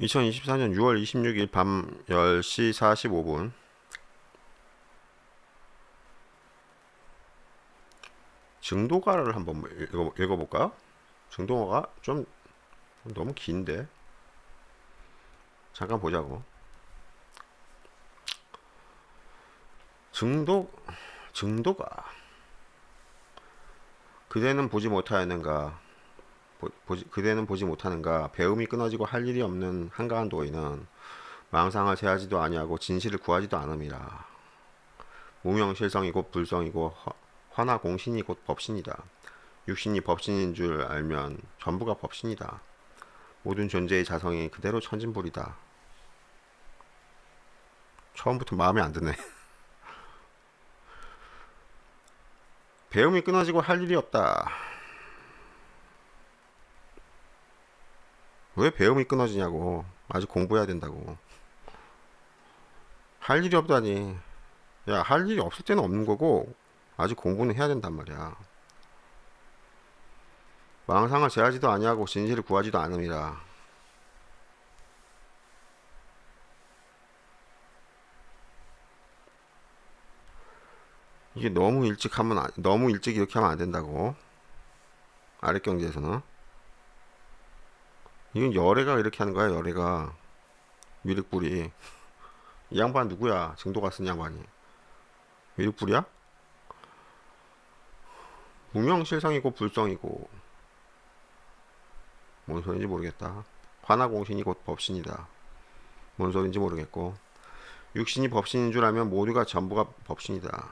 2024년 6월 26일 밤 10시 45분. 증도가를 한번 읽어, 읽어볼까요? 증도가가 좀 너무 긴데. 잠깐 보자고. 증도 증도가 그대는 보지 못하였는가 보, 보지, 그대는 보지 못하는가. 배움이 끊어지고 할 일이 없는 한가한 도인은 망상을 세하지도 아니하고 진실을 구하지도 않음이라. 무명실성이 곧 불성이고 허- 화나 공신이 곧 법신이다. 육신이 법신인 줄 알면 전부가 법신이다. 모든 존재의 자성이 그대로 천진불이다. 처음부터 마음에 안 드네. 배움이 끊어지고 할 일이 없다 왜 배움이 끊어지냐고. 아직 공부해야 된다고. 할 일이 없다니. 야, 할 일이 없을 때는 없는 거고, 아직 공부는 해야 된단 말이야. 망상을 제하지도 아니하고 진실을 구하지도 않음이라. 이게 너무 일찍 하면, 안- 너무 일찍 이렇게 하면 안 된다고. 아랫 경제에서는. 이건 열애가 이렇게 하는 거야 열애가. 미륵불이. 이 양반 누구야? 증도가 쓴 양반이. 미륵불이야? 무명실성이고 불성이고. 뭔 소린지 모르겠다. 화나공신이 곧 법신이다. 뭔 소린지 모르겠고. 육신이 법신인 줄 알면 모두가 전부가 법신이다.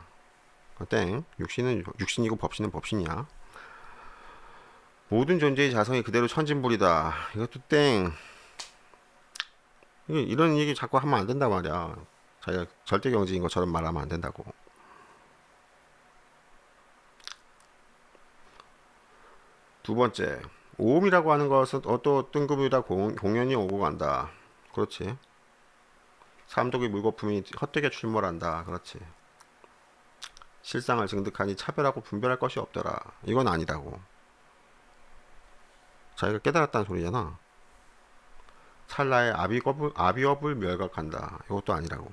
어, 땡 육신은 육신이고 법신은 법신이야 모든 존재의 자성이 그대로 천진불이다. 이것도 땡. 이런 얘기 자꾸 하면 안 된단 말이야. 자기가 절대 경지인 것처럼 말하면 안 된다고. 두 번째, 오음이라고 하는 것은 어떤 뜬금이다 공, 공연히 오고 간다. 그렇지. 삼독의 물거품이 헛되게 출몰한다. 그렇지. 실상을 증득하니 차별하고 분별할 것이 없더라. 이건 아니라고. 자기가 깨달았다는 소리잖아. 찰나에 아비업을, 아비업을 멸각한다. 이것도 아니라고.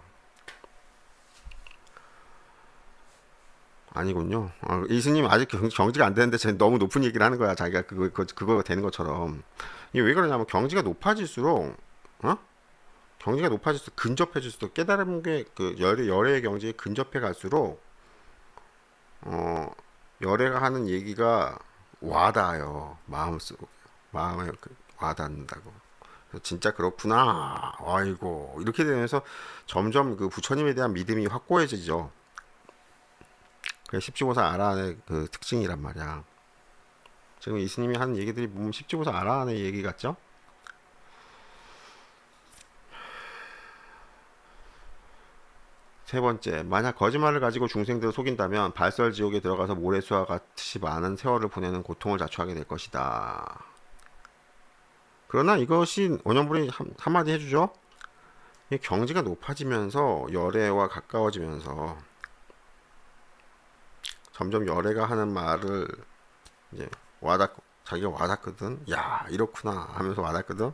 아니군요. 아, 이 스님 아직 경, 경지가 안 되는데 쟤 너무 높은 얘기를 하는 거야. 자기가 그거, 그거, 그거 되는 것처럼. 이게 왜 그러냐면 경지가 높아질수록, 어? 경지가 높아질수록 근접해질수록 깨달은 게그 열의, 열의 경지에 근접해 갈수록, 어, 열애가 하는 얘기가 와닿아요. 마음속. 마음에 그 와닿는다고. 진짜 그렇구나. 아이고 이렇게 되면서 점점 그 부처님에 대한 믿음이 확고해지죠. 그게 십지고사 아라한의 그 특징이란 말이야. 지금 이스님이 하는 얘기들이 보면 십지고사 아라한의 얘기 같죠? 세 번째, 만약 거짓말을 가지고 중생들을 속인다면 발설 지옥에 들어가서 모래수와 같이 많은 세월을 보내는 고통을 자초하게 될 것이다. 그러나 이것이 원영불이 한- 한마디 해주죠. 이 경지가 높아지면서 열애와 가까워지면서 점점 열애가 하는 말을 이제 와닿 자기가 와닿거든. 야 이렇구나 하면서 와닿거든.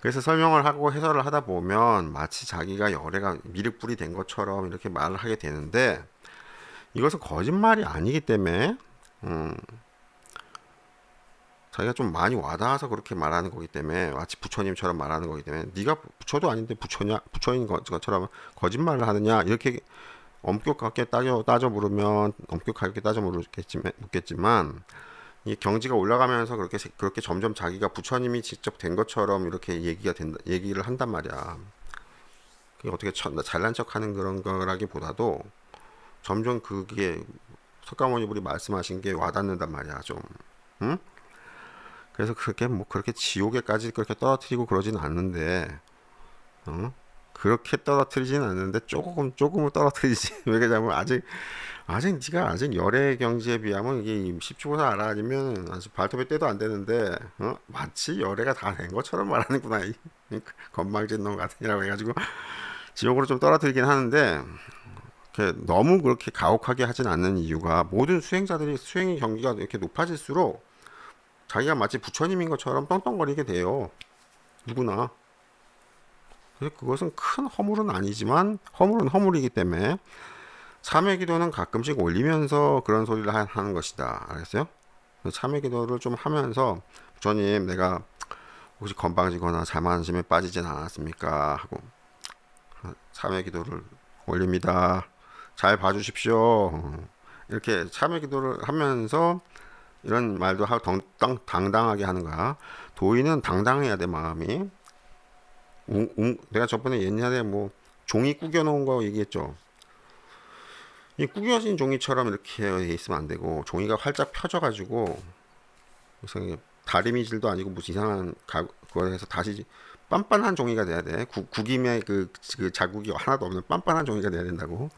그래서 설명을 하고 해설을 하다 보면 마치 자기가 열애가 미륵불이 된 것처럼 이렇게 말을 하게 되는데 이것은 거짓말이 아니기 때문에 음, 자기가 좀 많이 와닿아서 그렇게 말하는 거기 때문에 마치 부처님처럼 말하는 거기 때문에 네가 부처도 아닌데 부처냐 부처인 것- 것처럼 거짓말을 하느냐 이렇게 엄격하게 따져 따져 물으면 엄격하게 따져 물겠지만 묻겠지만 이 경지가 올라가면서 그렇게 세- 그렇게 점점 자기가 부처님이 직접 된 것처럼 이렇게 얘기가 된다 얘기를 한단 말이야. 그게 어떻게 천- 잘난 척하는 그런 거라기보다도 점점 그게 석가모니불이 말씀하신 게 와닿는단 말이야 좀. 응? 그래서 그렇게 뭐 그렇게 지옥에까지 그렇게 떨어뜨리고 그러진 않는데, 어? 그렇게 떨어뜨리진 않는데 조금 조금은 떨어뜨리지. 왜 그러냐면 아직 아직 네가 아직 열애 경지에 비하면 이게 십주고사 알아니면 아직 발톱에 때도 안 되는데, 어? 마치 열애가 다 된 것처럼 말하는구나 이, 이 건방진 놈 같으니라고 해가지고 지옥으로 좀 떨어뜨리긴 하는데. 너무 그렇게 가혹하게 하진 않는 이유가 모든 수행자들이 수행의 경기가 이렇게 높아질수록 자기가 마치 부처님인 것처럼 떵떵거리게 돼요. 누구나. 그것은 큰 허물은 아니지만 허물은 허물이기 때문에 참회 기도는 가끔씩 올리면서 그런 소리를 하- 하는 것이다. 알겠어요? 참회 기도를 좀 하면서 부처님 내가 혹시 건방지거나 자만심에 빠지진 않았습니까? 하고 참회 기도를 올립니다. 잘 봐주십시오. 이렇게 참회 기도를 하면서 이런 말도 하고 당, 당, 당당하게 하는 거야. 도인은 당당해야 돼 마음이. 웅, 웅, 내가 저번에 옛날에 뭐 종이 구겨 놓은 거 얘기했죠. 이 구겨진 종이처럼 이렇게 돼 있으면 안 되고 종이가 활짝 펴져 가지고 이게 다리미질도 아니고 무슨 이상한 가, 그걸 해서 다시 빤빤한 종이가 돼야 돼. 구, 구김에 그, 그 자국이 하나도 없는 빤빤한 종이가 돼야 된다고.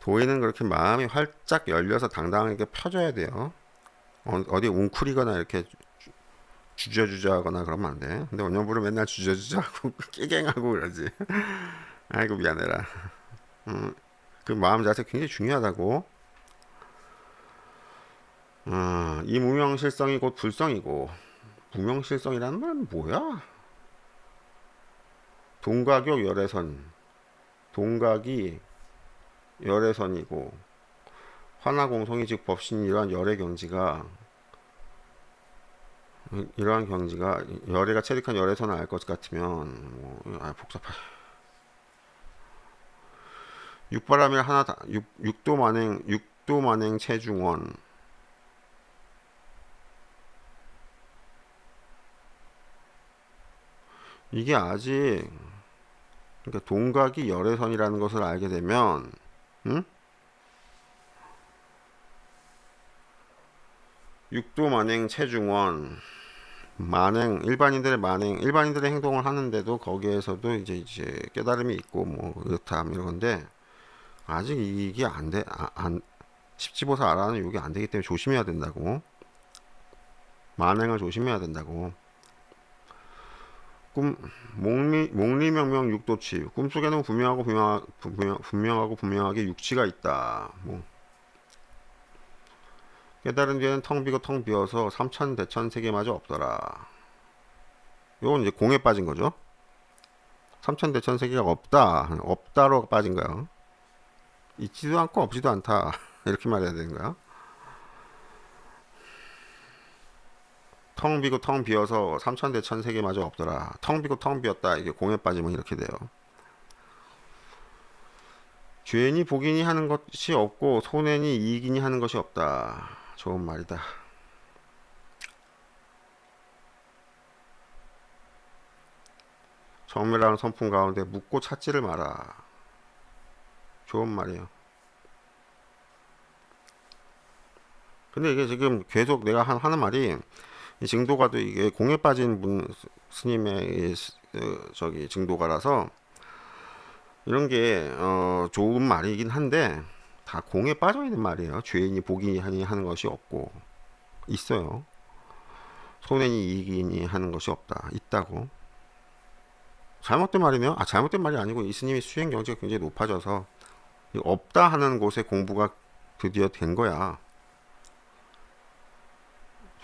도인은 그렇게 마음이 활짝 열려서 당당하게 펴져야 돼요. 어, 어디 웅크리거나 이렇게 주- 주저주저하거나 그러면 안 돼. 근데 원년부를 맨날 주저주저하고 깨갱하고 그러지. 아이고 미안해라. 음, 그 마음 자세 굉장히 중요하다고. 아, 이 무명실성이 곧 불성이고 무명실성이라는 말은 뭐야? 동가교 열애선 동각이 열애선이고 화나공성이 즉 법신 이러한 열애 경지가 이- 이러한 경지가 열애가 체득한 열애선을 알 것 같으면 뭐, 아 복잡해 육바람이 하나 다, 육, 육도 만행 육도 만행 체중원 이게 아직 그러니까 동각이 열애선이라는 것을 알게 되면 응? 육도 만행 체중원 만행 일반인들의 만행 일반인들의 행동을 하는데도 거기에서도 이제 이제 깨달음이 있고 뭐 이렇다 이런 건데 아직 이게 안돼 안 십지보사 알아는 요게 안 되기 때문에 조심해야 된다고. 만행을 조심해야 된다고. 꿈 목리 목리명명 육도치. 꿈속에는 분명하고 분명, 분명 분명하고 분명하게 육치가 있다. 뭐 깨달은 뒤에는 텅 비고 텅 비어서 삼천 대천 세계마저 없더라. 요건 이제 공에 빠진 거죠. 삼천 대천 세계가 없다. 없다로 빠진 거야. 있지도 않고 없지도 않다. 이렇게 말해야 되는 거야. 텅 비고 텅 비어서 삼천 대천 세계마저 없더라. 텅 비고 텅 비었다. 이게 공에 빠지면 이렇게 돼요. 죄인이 복인이 하는 것이 없고 손해니 이익인이 하는 것이 없다. 좋은 말이다. 정밀한 선풍 가운데 묻고 찾지를 마라. 좋은 말이에요. 근데 이게 지금 계속 내가 한- 하는 말이 이 증도가도 이게 공에 빠진 분 스님의 그 저기 증도가라서 이런 게 어, 좋은 말이긴 한데 다 공에 빠져 있는 말이에요. 죄인이 복인이 하는 것이 없고 있어요. 손해니 이익이니 하는 것이 없다. 있다고. 잘못된 말이네요. 아 잘못된 말이 아니고 이 스님이 수행 경지가 굉장히 높아져서 이 없다 하는 곳에 공부가 드디어 된 거야.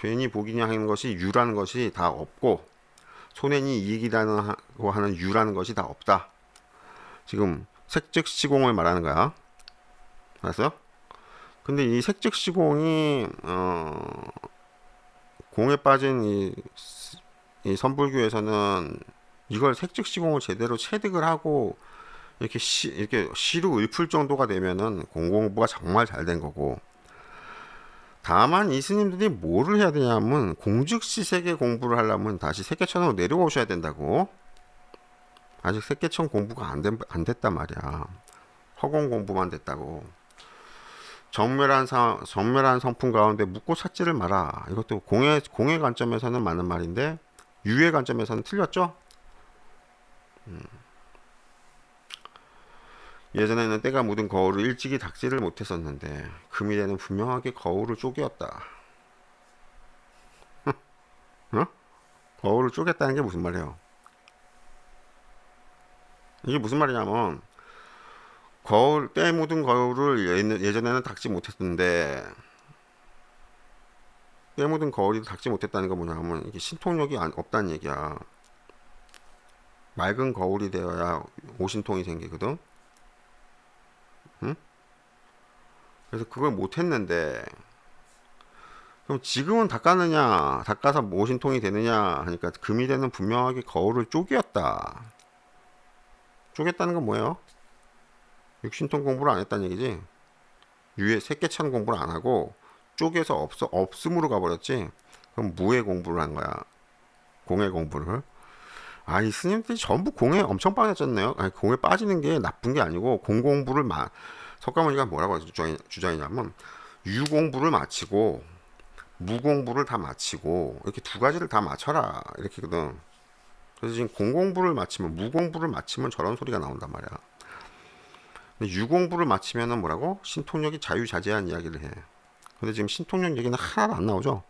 죄인이 복인이 하는 것이 유라는 것이 다 없고 손해니 이익이라는 하- 하는 유라는 것이 다 없다. 지금 색즉 시공을 말하는 거야. 알았어요? 근데 이 색즉 시공이 어, 공에 빠진 이, 스- 이 선불교에서는 이걸 색즉 시공을 제대로 체득을 하고 이렇게 시, 이렇게 시로 읊을 정도가 되면은 공공부가 정말 잘 된 거고. 다만 이 스님들이 뭐를 해야 되냐면 공즉시 세계 공부를 하려면 다시 세계천으로 내려오셔야 된다고. 아직 세계천 공부가 안, 된, 안 됐단 말이야. 허공 공부만 됐다고 정멸한 사, 정멸한 성품 가운데 묻고 찾지를 마라 이것도 공의 공의 관점에서는 맞는 말인데 유의 관점에서는 틀렸죠 음. 예전에는 때가 묻은 거울을 일찍이 닦지를 못했었는데 금일에는 분명하게 거울을 쪼개었다. 어? 거울을 쪼갰다는 게 무슨 말이에요? 이게 무슨 말이냐면 거울 때 묻은 거울을 예- 예전에는 닦지 못했는데 때 묻은 거울이 닦지 못했다는 건 뭐냐면 이게 신통력이 안- 없다는 얘기야. 맑은 거울이 되어야 오신통이 생기거든. 응? 그래서 그걸 못했는데 그럼 지금은 닦았느냐 닦아서 오신통이 되느냐 하니까 금이 되는 분명하게 거울을 쪼개었다. 쪼갰다는 건 뭐예요? 육신통 공부를 안 했다는 얘기지. 유해 새끼찬 공부를 안 하고 쪼개서 없어 없음으로 가버렸지. 그럼 무의 공부를 한 거야. 공의 공부를. 아, 이 스님들이 전부 공에 엄청 빠졌잖아요. 아니, 공에 빠지는 게 나쁜 게 아니고 공 공부를 마 석가모니가 뭐라고 주장이, 주장이냐면 유공부를 마치고 무공부를 다 마치고 이렇게 두 가지를 다 맞춰라 이렇게거든. 그래서 지금 공공부를 마치면 무공부를 마치면 저런 소리가 나온단 말이야. 유공부를 마치면은 뭐라고 신통력이 자유자재한 이야기를 해. 근데 지금 신통력 얘기는 하나도 안 나오죠.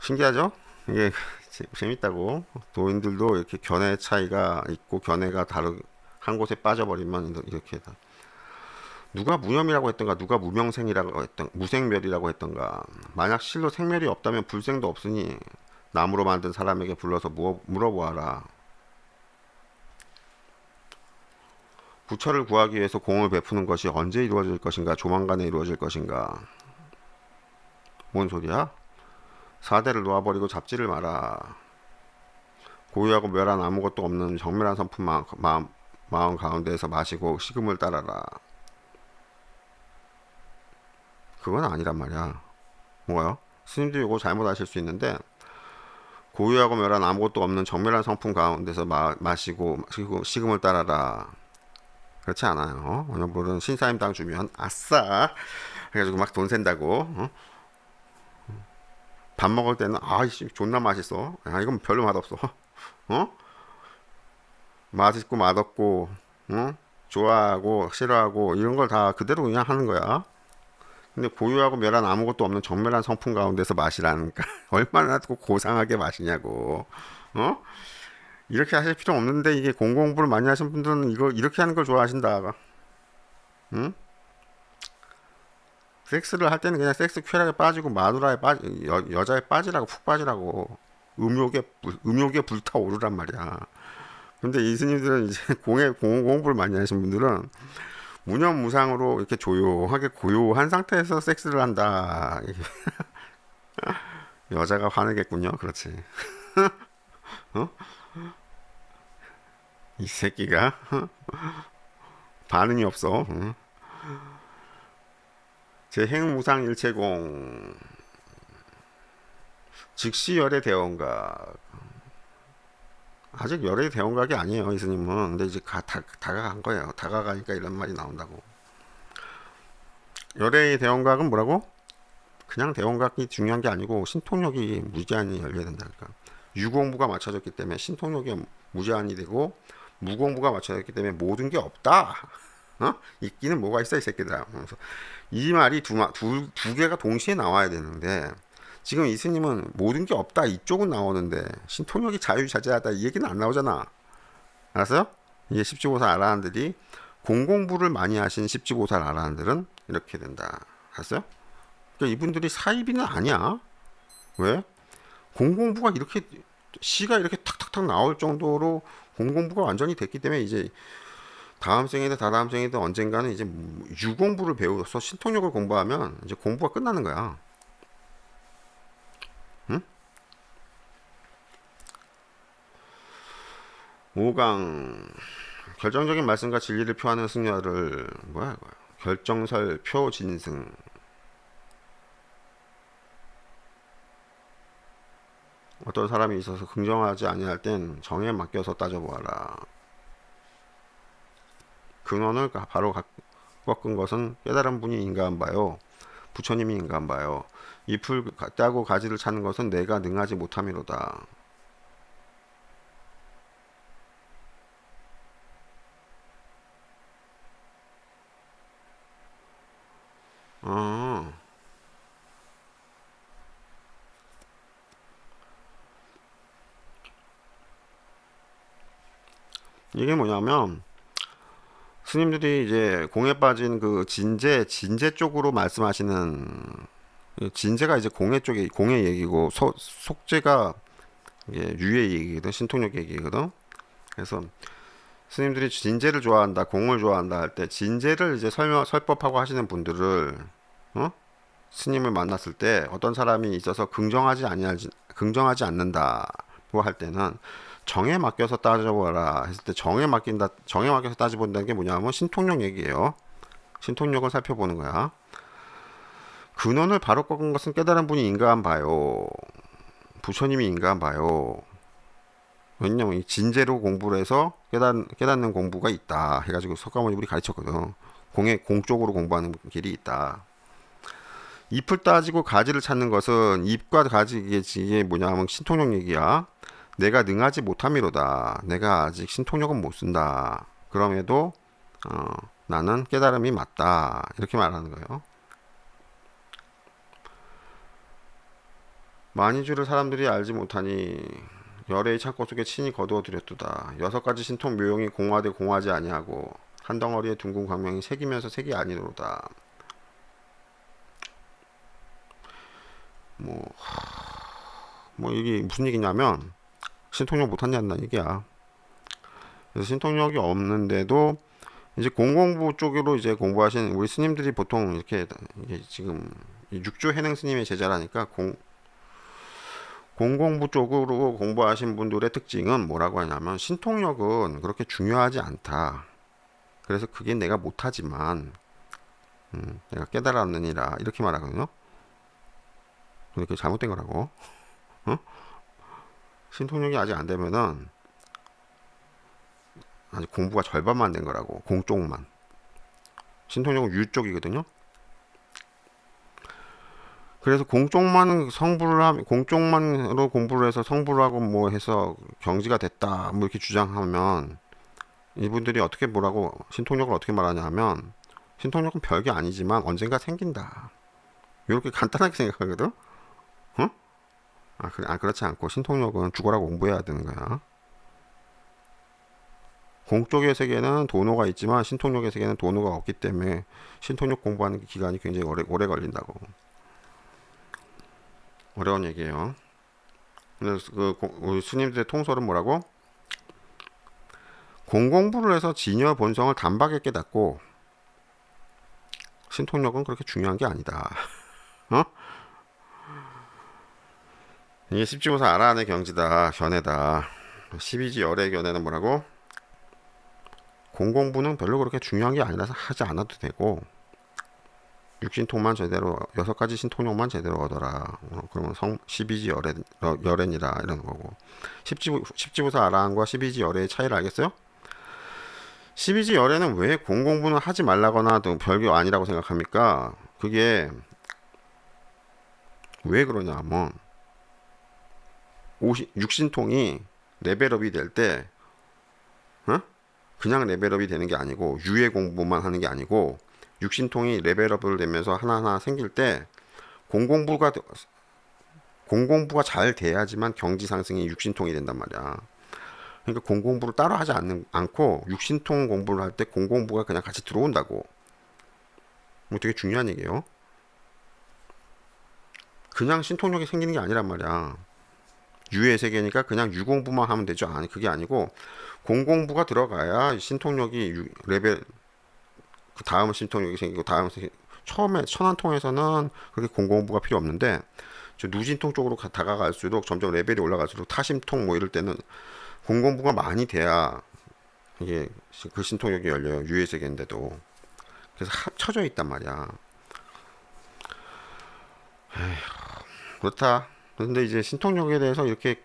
신기하죠? 이게 재- 재밌다고 도인들도 이렇게 견해 차이가 있고 견해가 다르 한 곳에 빠져버리면 이렇게 다 누가 무념이라고 했던가 누가 무명생이라고 했던 무생멸이라고 했던가 만약 실로 생멸이 없다면 불생도 없으니 나무로 만든 사람에게 불러서 물어, 물어보아라 부처를 구하기 위해서 공을 베푸는 것이 언제 이루어질 것인가 조만간에 이루어질 것인가 뭔 소리야? 사대를 놓아버리고 잡지를 마라. 고유하고 멸한 아무것도 없는 정밀한 선품 마, 마, 마음 가운데에서 마시고 식음을 따라라. 그건 아니란 말이야. 뭐요? 스님도 이거 잘못하실 수 있는데 고유하고 멸한 아무것도 없는 정밀한 성품 가운데서 마, 식음, 식음을 따라라. 그렇지 않아요. 어느 분은 신사임당 주면 아싸 그래가지고 막 돈 센다고 어? 밥 먹을 때는 아이씨 존나 맛있어. 아 이건 별로 맛없어. 어? 맛있고 맛없고, 어? 좋아하고 싫어하고 이런 걸 다 그대로 그냥 하는 거야. 근데 고유하고 멸한 아무것도 없는 정멸한 성품 가운데서 마시라니까 얼마나 또 고상하게 마시냐고. 어? 이렇게 하실 필요 없는데 이게 공공부를 많이 하신 분들은 이거 이렇게 하는 걸 좋아하신다. 응? 섹스를 할 때는 그냥 섹스 쾌락에 빠지고 마누라에 빠지 여, 여자에 빠지라고 푹 빠지라고 음욕에 불- 음욕에 불타오르란 말이야. 근데 이 스님들은 이제 공에 공, 공부를 많이 하신 분들은 무념무상으로 이렇게 조용하게 고요한 상태에서 섹스를 한다. 여자가 화내겠군요. 그렇지. 어? 이 새끼가. 반응이 없어. 응? 제 행무상 일체공. 즉시 열의 대원각 아직 열의 대원각이 아니에요 이스님은. 근데 이제 가, 다, 다가간 거예요. 다가가니까 이런 말이 나온다고. 열의 대원각은 뭐라고? 그냥 대원각이 중요한 게 아니고 신통력이 무제한이 열려야 된다니까. 유공부가 맞춰졌기 때문에 신통력이 무제한이 되고 무공부가 맞춰졌기 때문에 모든 게 없다 어? 있기는 뭐가 있어 이 새끼들아 그래서 이 말이 두, 마- 두, 두 개가 동시에 나와야 되는데 지금 이스님은 모든 게 없다 이쪽은 나오는데 신통력이 자유자재하다 이 얘기는 안 나오잖아 알았어요? 이게 십지고사 아라한들이 공공부를 많이 하신 십지고사 아라한들은 이렇게 된다 알았어요? 그러니까 이분들이 사이비는 아니야 왜? 공공부가 이렇게 시가 이렇게 탁탁탁 나올 정도로 공공부가 완전히 됐기 때문에 이제 다음 생이든 다다음 생이든 언젠가는 이제 유공부를 배워서 신통력을 공부하면 이제 공부가 끝나는 거야. 응? 5강 결정적인 말씀과 진리를 표하는 승려를 뭐야 이거 결정설 표 진승 어떤 사람이 있어서 긍정하지 아니할 땐 정에 맡겨서 따져보아라. 근원을 가- 바로 가- 꺾은 것은 깨달은 분이 인가한 바요. 부처님이 인가한 바요. 잎을 가- 따고 가지를 찾는 것은 내가 능하지 못함이로다. 어. 이게 뭐냐면 스님들이 이제 공에 빠진 그 진제 진제 쪽으로 말씀하시는 그 진제가 이제 공예 쪽에 공예 얘기고 소, 이게 유의 얘기거든 신통력 얘기거든 그래서 스님들이 진제를 좋아한다 공을 좋아한다 할 때 진제를 이제 설명 설법하고 하시는 분들을 어? 스님을 만났을 때 어떤 사람이 있어서 긍정하지 아니하지 긍정하지 않는다고 할 때는 정에 맡겨서 따져보라 했을 때 정에 맡긴다 정에 맡겨서 따져본다는 게 뭐냐면 신통력 얘기예요. 신통력을 살펴보는 거야. 근원을 바로 꺾은 것은 깨달은 분이 인가한 바요. 부처님이 인가한 바요. 왜냐면 이 진제로 공부를 해서 깨닫, 깨닫는 공부가 있다 해가지고 석가모니 우리 가르쳤거든. 공의 공적으로 공부하는 길이 있다. 잎을 따지고 가지를 찾는 것은 잎과 가지 이게, 이게 뭐냐면 신통력 얘기야 내가 능하지 못함이로다 내가 아직 신통력은 못 쓴다 그럼에도 어, 나는 깨달음이 맞다 이렇게 말하는 거예요 만이주를 사람들이 알지 못하니 열의 창고 속에 친히 거두어 들였도다. 여섯 가지 신통 묘용이 공화되 공하지 아니하고 한 덩어리의 둥근 광명이 색이면서 색이 아니로다. 뭐, 뭐 이게 무슨 얘기냐면 신통력 못하냐는 얘기야. 그래서 신통력이 없는데도 이제 공공부 쪽으로 이제 공부하시는 우리 스님들이 보통 이렇게 지금 육조 해능 스님의 제자라니까 공 공공부 쪽으로 공부하신 분들의 특징은 뭐라고 하냐면 신통력은 그렇게 중요하지 않다. 그래서 그게 내가 못하지만 음, 내가 깨달았느니라 이렇게 말하거든요. 그게 잘못된 거라고. 어? 신통력이 아직 안 되면은 아직 공부가 절반만 된 거라고 공 쪽만. 신통력은 유 쪽이거든요. 그래서 공쪽만 성불을 하면 공쪽만으로 공부를 해서 성불을 하고 뭐 해서 경지가 됐다 뭐 이렇게 주장하면 이분들이 어떻게 뭐라고 신통력을 어떻게 말하냐면 신통력은 별게 아니지만 언젠가 생긴다 이렇게 간단하게 생각하거든 어? 아, 그래, 아 그렇지 않고 신통력은 죽어라 공부해야 되는 거야 공쪽의 세계는 도노가 있지만 신통력의 세계는 도노가 없기 때문에 신통력 공부하는 기간이 굉장히 오래, 오래 걸린다고 어려운 얘기예요. 그래서 그 스님들의 통설은 뭐라고? 공공부를 해서 진여 본성을 단박에 깨닫고 신통력은 그렇게 중요한 게 아니다. 어? 이게 십지보사 아라한의 경지다, 견해다. 12지 열의 견해는 뭐라고? 공공부는 별로 그렇게 중요한 게 아니라서 하지 않아도 되고 육신통만 제대로 여섯 가지 신통력만 제대로 얻어라. 어, 그러면 성 12지 열애 열애니라 이런 거고. 십지부 십지부사 아라한과 12지 열애의 차이를 알겠어요? 12지 열애는 왜 공공부는 하지 말라거나 등 별게 아니라고 생각합니까? 그게 왜 그러냐면 육신통이 레벨업이 될 때, 어? 그냥 레벨업이 되는 게 아니고 유예 공부만 하는 게 아니고 육신통이 레벨업을 되면서 하나하나 생길 때 공공부가 공공부가 잘 돼야지만 경지 상승이 육신통이 된단 말이야. 그러니까 공공부를 따로 하지 않는, 않고 육신통 공부를 할 때 공공부가 그냥 같이 들어온다고. 뭐 되게 중요한 얘기예요. 그냥 신통력이 생기는 게 아니란 말이야. 유의 세계니까 그냥 유공부만 하면 되죠. 아니 그게 아니고 공공부가 들어가야 신통력이 유, 레벨 그 다음 신통력이 생기고 다음 처음에 천안통에서는 그렇게 공공부가 필요 없는데 저 누진통 쪽으로 다가갈수록 점점 레벨이 올라갈수록 타심통 뭐 이럴 때는 공공부가 많이 돼야 이게 그 신통력이 열려요 유해 세계인데도 그래서 합쳐져 있단 말이야. 에휴, 그렇다. 근데 이제 신통력에 대해서 이렇게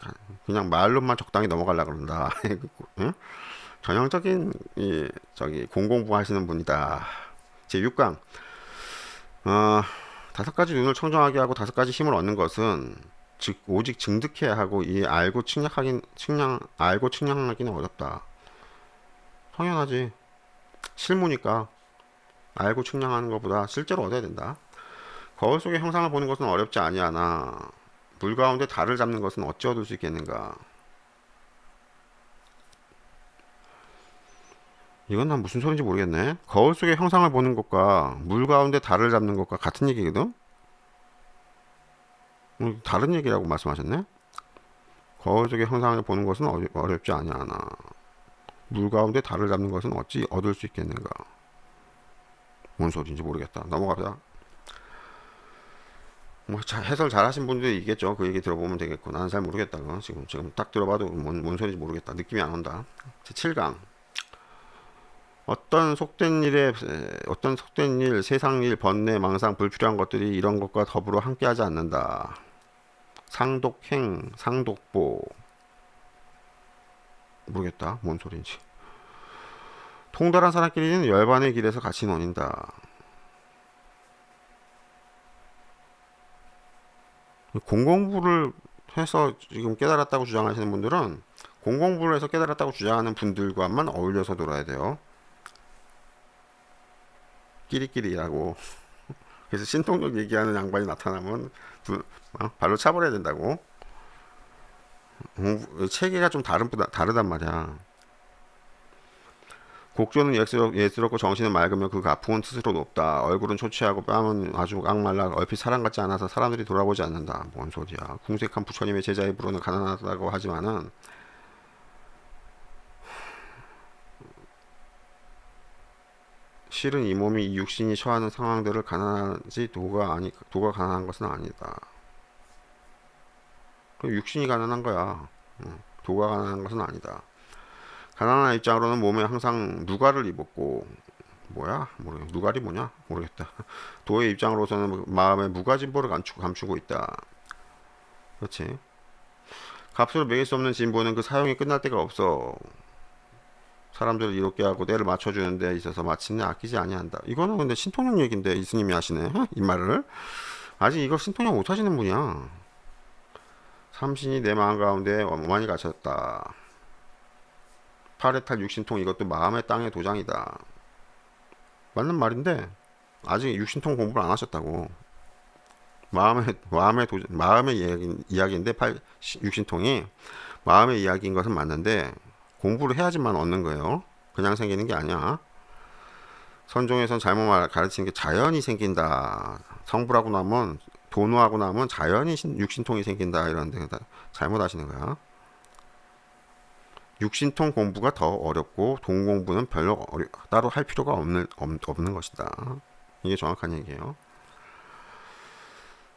그냥 말로만 적당히 넘어가려 그런다. 응? 전형적인 이 저기 공공부 하시는 분이다. 제 6강 어, 다섯 가지 눈을 청정하게 하고 다섯 가지 힘을 얻는 것은 즉 오직 증득해야 하고 이 알고 측량하긴 측량 알고 측량하기는 어렵다. 당연하지. 실무니까 알고 측량하는 것보다 실제로 얻어야 된다. 거울 속의 형상을 보는 것은 어렵지 아니하나 물 가운데 달을 잡는 것은 어찌 얻을 수 있겠는가? 이건 난 무슨 소리인지 모르겠네. 거울 속의 형상을 보는 것과 물 가운데 달을 잡는 것과 같은 얘기거든? 음, 다른 얘기라고 말씀하셨네? 거울 속의 형상을 보는 것은 어렵지 아니하나 물 가운데 달을 잡는 것은 어찌 얻을 수 있겠는가 뭔 소리인지 모르겠다 넘어가자 뭐 자, 해설 잘하신 분들이 있겠죠. 그 얘기 들어보면 되겠고 나는 잘 모르겠다 그거. 지금 지금 딱 들어봐도 뭔, 뭔 소리인지 모르겠다. 느낌이 안 온다. 제 7강. 어떤 속된 일에 에, 어떤 속된 일 세상 일 번뇌 망상 불필요한 것들이 이런 것과 더불어 함께하지 않는다. 상독행 상독보. 모르겠다. 뭔 소리인지. 통달한 사람끼리는 열반의 길에서 같이 논인다 공공부를 해서 지금 깨달았다고 주장하시는 분들은 공공부를 해서 깨달았다고 주장하는 분들과만 어울려서 놀아야 돼요. 끼리끼리라고. 그래서 신통력 얘기하는 양반이 나타나면 두- 어? 발로 차버려야 된다고. 음, 체계가 좀 다른 다르단 말이야 곡조는 예스럽, 예스럽 고 정신은 맑으며 그 가풍은 스스로 높다. 얼굴은 초췌하고 뺨은 아주 악말라 얼핏 사람 같지 않아서 사람들이 돌아보지 않는다. 뭔 소리야. 궁색한 부처님의 제자 입으로는 가난하다고 하지만은 실은 이 몸이 이 육신이 처하는 상황들을 가난하지 도가 아니 도가 가난한 것은 아니다. 그 육신이 가난한 거야. 응. 도가 가난한 것은 아니다. 가난한 입장으로는 몸에 항상 누가를 입었고 뭐야? 모르겠 누가리 뭐냐? 모르겠다. 도의 입장으로서는 마음에 무가진보를 감추, 감추고 있다. 그렇지? 값으로 매길 수 없는 진보는 그 사용이 끝날 때가 없어. 사람들을 이롭게 하고 때를 맞춰주는 데 있어서 마침내 아끼지 아니한다. 이거는 근데 신통령 얘기인데 이스님이 하시네 이 말을. 아직 이걸 신통령 못 하시는 분이야. 삼신이 내 마음 가운데 어머니 가셨다 파레탈 육신통 이것도 마음의 땅의 도장이다. 맞는 말인데 아직 육신통 공부를 안 하셨다고. 마음의 마음의 도 마음의 이야기, 이야기인데 팔, 육신통이 마음의 이야기인 것은 맞는데 공부를 해야지만 얻는 거예요. 그냥 생기는 게 아니야. 선종에선 잘못 말 가르치는 게 자연이 생긴다. 성불하고 나면 도노하고 나면 자연이 신, 육신통이 생긴다 이런데 잘못 하시는 거야. 육신통 공부가 더 어렵고 돈 공부는 별로 어려, 따로 할 필요가 없는 없, 없는 것이다. 이게 정확한 얘기예요.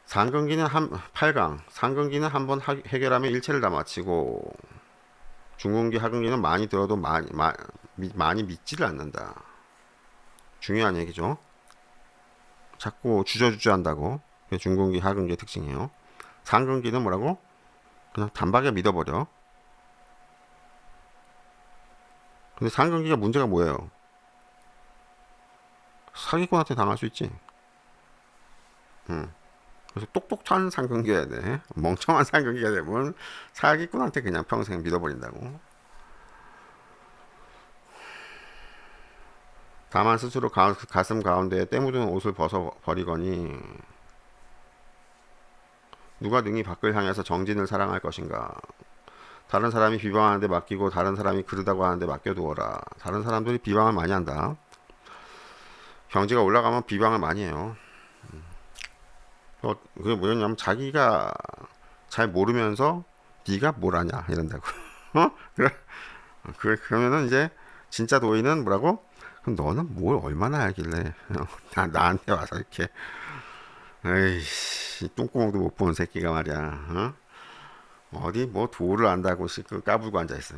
상근기는 한 8강 상근기는 한 번 해결하면 일체를 다 마치고 중근기 하근기는 많이 들어도 많이 마, 미, 많이 믿지를 않는다. 중요한 얘기죠. 자꾸 주저주저 한다고. 그게 중근기 하근기의 특징이에요. 상근기는 뭐라고? 그냥 단박에 믿어버려. 근데 상근기가 문제가 뭐예요? 사기꾼한테 당할 수 있지. 음. 그래서 똑똑한 상근기여야 돼. 멍청한 상근기가 되면 사기꾼한테 그냥 평생 믿어버린다고. 다만 스스로 가, 가슴 가운데 때 묻은 옷을 벗어 버리거니 누가 능히 밖을 향해서 정진을 사랑할 것인가? 다른 사람이 비방하는데 맡기고 다른 사람이 그러다고 하는데 맡겨두어라. 다른 사람들이 비방을 많이 한다. 경제가 올라가면 비방을 많이 해요. 어, 그게 뭐였냐면 자기가 잘 모르면서 네가 뭘 하냐 이런다고. 어? 그래, 그 그러면은 이제 진짜 도인은 뭐라고? 그럼 너는 뭘 얼마나 알길래 나, 나한테 와서 이렇게 에이씨 똥구멍도 못 보는 새끼가 말이야. 어? 어디 뭐 도를 안다고 그 까불고 앉아 있어.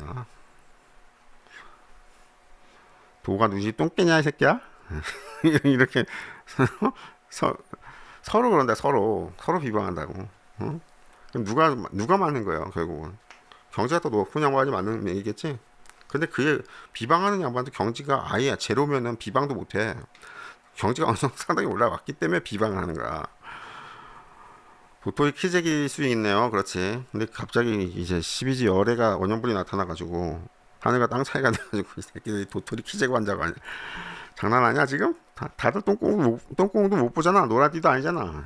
도가 누지 똥개냐 이 새끼야? 이렇게 서, 서로 그런다 서로 서로 비방한다고. 어? 그럼 누가 누가 맞는 거예요 결국은 경제가 더 높은 양반이 맞는 얘기겠지. 근데 그게 비방하는 양반도 경제가 아예 제로면은 비방도 못해. 경제가 정도 상당히 올라왔기 때문에 비방을 하는 거야. 도토리 키재기 수 있네요. 그렇지. 근데 갑자기 이제 12지 열애가 원형불이 나타나가지고 하늘과 땅 차이가 나가지고 이 새끼들이 도토리 키재고 한자고 아니야. 장난 아니야 지금? 다, 다들 똥꽁도 못, 똥꽁도 못 보잖아. 노라디도 아니잖아.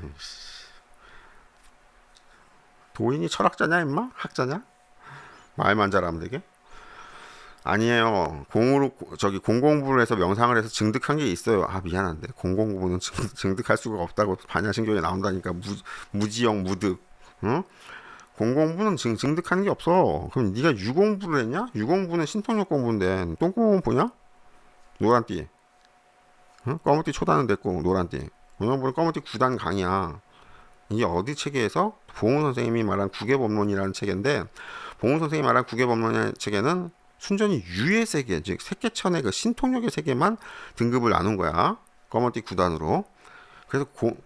도인이 철학자냐 임마? 학자냐? 말만 잘하면 되게? 아니에요. 공으로 저기 공공부를 해서 명상을 해서 증득한 게 있어요. 아 미안한데 공공부는 증, 득할 수가 없다고 반야신경에 나온다니까 무, 무지영 무득. 응? 공공부는 증, 증득하는 게 없어. 그럼 네가 유공부를 했냐? 유공부는 신통력 공부인데 똥구멍 보냐? 노란띠. 응? 검은띠 초단은 됐고 노란띠. 공공부는 검은띠 9단 강이야. 이게 어디 체계에서 봉훈 선생님이 말한 국외법론이라는 책인데 봉훈 선생님이 말한 국외법론의 책에는 순전히 유의 세계, 즉 색계천의 그 신통력의 세계만 등급을 나눈 거야. 검은띠 9단으로. 그래서 고,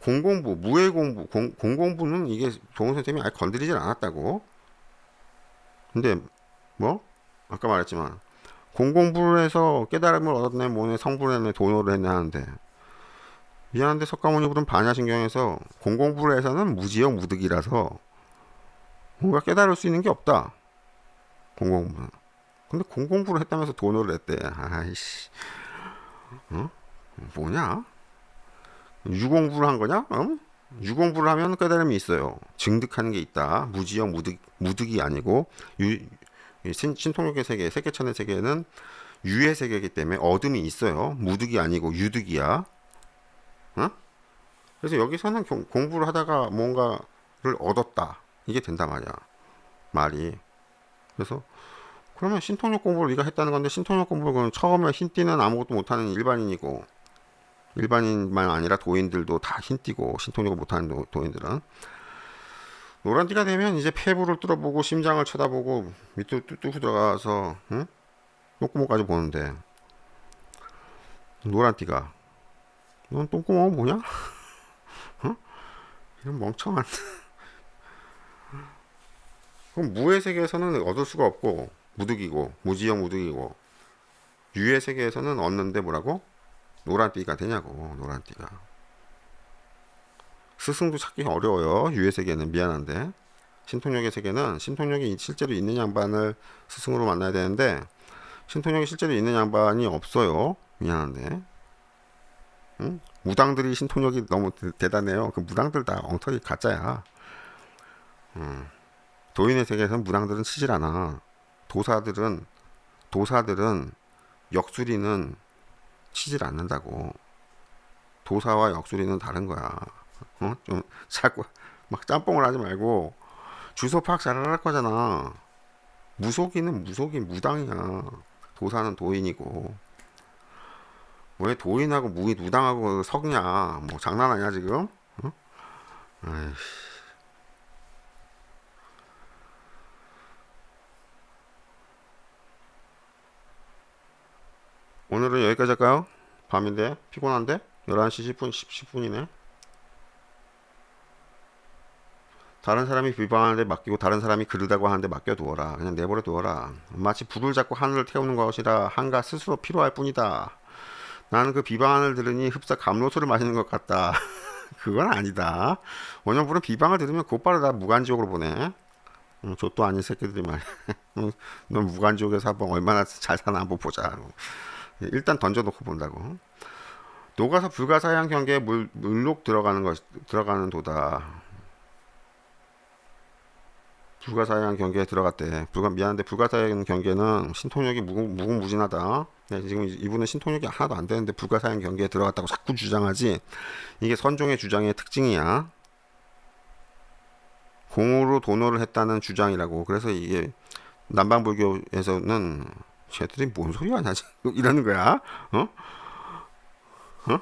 공공부, 무해공부, 공, 공공부는 이게 봉훈 선생님이 아예 건드리질 않았다고. 근데 뭐 아까 말했지만 공공부를 해서 깨달음을 얻었네, 뭐네, 성불을 했네, 도노를 했네 하는데 미안한데 석가모니 부른 반야신경에서 공공부를 해서는 무지역 무득이라서 뭔가 깨달을 수 있는 게 없다. 공공부는. 근데 공공부를 했다면서 도노를 했대. 아이씨. 어? 뭐냐? 유공부를 한 거냐? 어? 유공부를 하면 깨달음이 있어요. 증득하는 게 있다. 무지역 무득, 무득이 아니고 유, 이 신, 신통력의 세계, 세계천의 세계는 유의 세계이기 때문에 어둠이 있어요. 무득이 아니고 유득이야. 어? 그래서 여기서는 경- 공부를 하다가 뭔가를 얻었다. 이게 된단 말이야. 말이. 그래서 그러면 신통력 공부를 네가 했다는 건데 신통력 공부를 그럼 처음에 흰띠는 아무것도 못하는 일반인이고 일반인만 아니라 도인들도 다 흰띠고 신통력을 못하는 도, 도인들은 노란띠가 되면 이제 폐부를 뚫어보고 심장을 쳐다보고 밑으로 뚝뚝 들어가서 응? 똥구멍까지 보는데 노란띠가 넌 똥구멍은 뭐냐? 어? 이런 멍청한 그럼 무의 세계에서는 얻을 수가 없고 무득이고 무지형 무득이고 유의 세계에서는 얻는데 뭐라고? 노란띠가 되냐고 노란띠가. 스승도 찾기 어려워요. 유의 세계는 미안한데. 신통력의 세계는 신통력이 실제로 있는 양반을 스승으로 만나야 되는데 신통력이 실제로 있는 양반이 없어요. 미안한데. 응? 무당들이 신통력이 너무 대- 대단해요. 그 무당들 다 엉터리 가짜야. 음. 도인의 세계에서는 무당들은 치질 않아 도사들은 도사들은 역술이는 치질 않는다고. 도사와 역술이는 다른 거야. 어? 좀 자꾸 막 짬뽕을 하지 말고 주소 파악 잘할 거잖아. 무속인은 무속인 무당이야. 도사는 도인이고. 왜 도인하고 무, 무당하고 섞냐? 뭐 장난 아니야 지금? 어? 아이씨. 오늘은 여기까지 할까요? 밤인데? 피곤한데? 11시 10분 10, 분이네. 다른 사람이 비방하는데 맡기고 다른 사람이 그르다고 하는데 맡겨두어라. 그냥 내버려 두어라. 마치 불을 잡고 하늘을 태우는 것이라 한가 스스로 필요할 뿐이다. 나는 그 비방을 들으니 흡사 감로수를 마시는 것 같다. 그건 아니다. 원형불은 비방을 들으면 곧바로 다 무간지옥으로 보내. 응, 족도 아닌 새끼들이 말이야 응, 넌 무간지옥에서 한번 얼마나 잘 사나 한번 보자 일단 던져놓고 본다고. 녹아서 불가사의한 경계에 물, 물록 들어가는 것 들어가는 도다. 불가사의한 경계에 들어갔대. 불가 미안한데 불가사의한 경계는 신통력이 무궁, 무궁 무진하다. 네, 지금 이분은 신통력이 하나도 안 되는데 불가사의한 경계에 들어갔다고 자꾸 주장하지. 이게 선종의 주장의 특징이야. 공으로 도노를 했다는 주장이라고. 그래서 이게 남방불교에서는 쟤들이 뭔 소리 하냐 이러는 거야 어? 어?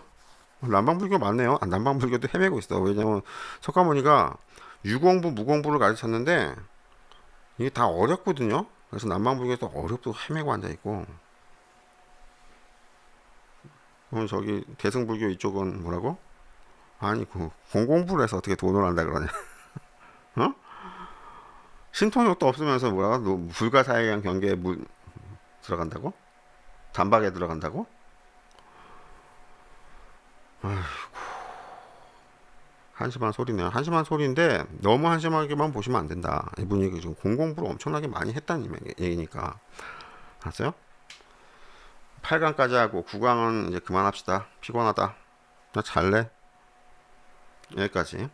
남방불교 맞네요 아, 남방불교도 헤매고 있어 왜냐면 석가모니가 유공부 무공부를 가르쳤는데 이게 다 어렵거든요 그래서 남방불교도 어렵고 헤매고 앉아 있고 그럼 저기 대승불교 이쪽은 뭐라고? 아니 그 공공부를 해서 어떻게 돈을 한다 그러냐 어? 신통력도 없으면서 뭐야 너 불가사의한 경계에 물, 들어간다고? 단박에 들어간다고? 아이고 한심한 소리네요. 한심한 소리인데 너무 한심하게만 보시면 안 된다. 이분이 그 지금 공공부를 엄청나게 많이 했다는 얘기니까 알았어요? 8강까지 하고 9강은 이제 그만합시다. 피곤하다. 나 잘래. 여기까지.